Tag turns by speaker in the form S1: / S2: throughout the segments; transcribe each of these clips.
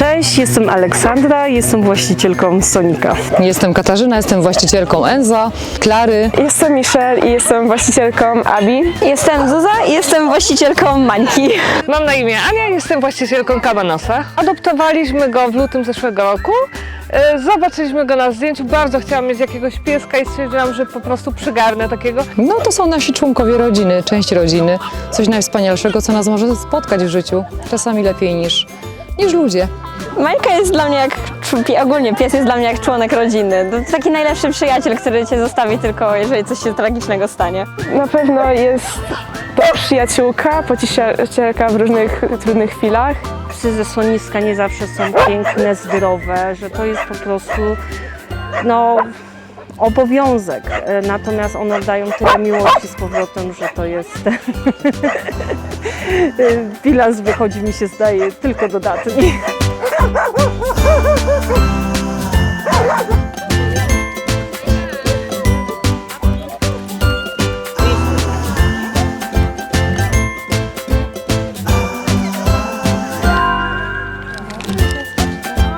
S1: Cześć, jestem Aleksandra, jestem właścicielką Sonika.
S2: Jestem Katarzyna, jestem właścicielką Enza, Klary.
S1: Jestem Michelle i jestem właścicielką Abi.
S3: Jestem Zuza i jestem właścicielką Mańki.
S4: Mam na imię Ania, jestem właścicielką Kabanosa. Adoptowaliśmy go w lutym zeszłego roku. E, Zobaczyliśmy go na zdjęciu, bardzo chciałam mieć jakiegoś pieska i stwierdziłam, że po prostu przygarnę takiego.
S2: No to są nasi członkowie rodziny, część rodziny. Coś najwspanialszego, co nas może spotkać w życiu. Czasami lepiej niż, niż ludzie.
S3: Mańka jest dla mnie jak, ogólnie pies jest dla mnie jak członek rodziny. To taki najlepszy przyjaciel, który cię zostawi tylko, jeżeli coś się tragicznego stanie.
S1: Na pewno jest to przyjaciółka, pocieszycielka w różnych trudnych chwilach.
S5: psy ze schroniska nie zawsze są piękne, zdrowe, że to jest po prostu no, obowiązek. E, Natomiast one dają tyle miłości z powrotem, że to jest. Bilans wychodzi mi się zdaje tylko dodatni.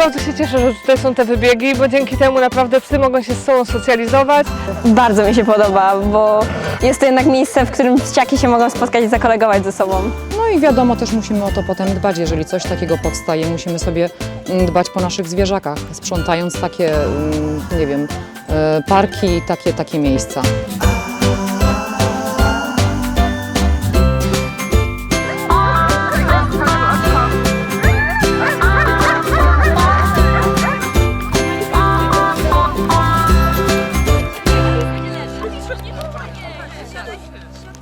S4: Bardzo się cieszę, że tutaj są te wybiegi, bo dzięki temu naprawdę psy mogą się z sobą socjalizować.
S3: Bardzo mi się podoba, bo jest to jednak miejsce, w którym dzieciaki się mogą spotkać i zakolegować ze sobą.
S2: No i wiadomo, też musimy o to potem dbać, jeżeli coś takiego powstaje. Musimy sobie mm, dbać po naszych zwierzakach, sprzątając takie, mm, nie wiem, e, parki, takie, takie miejsca. 嗯。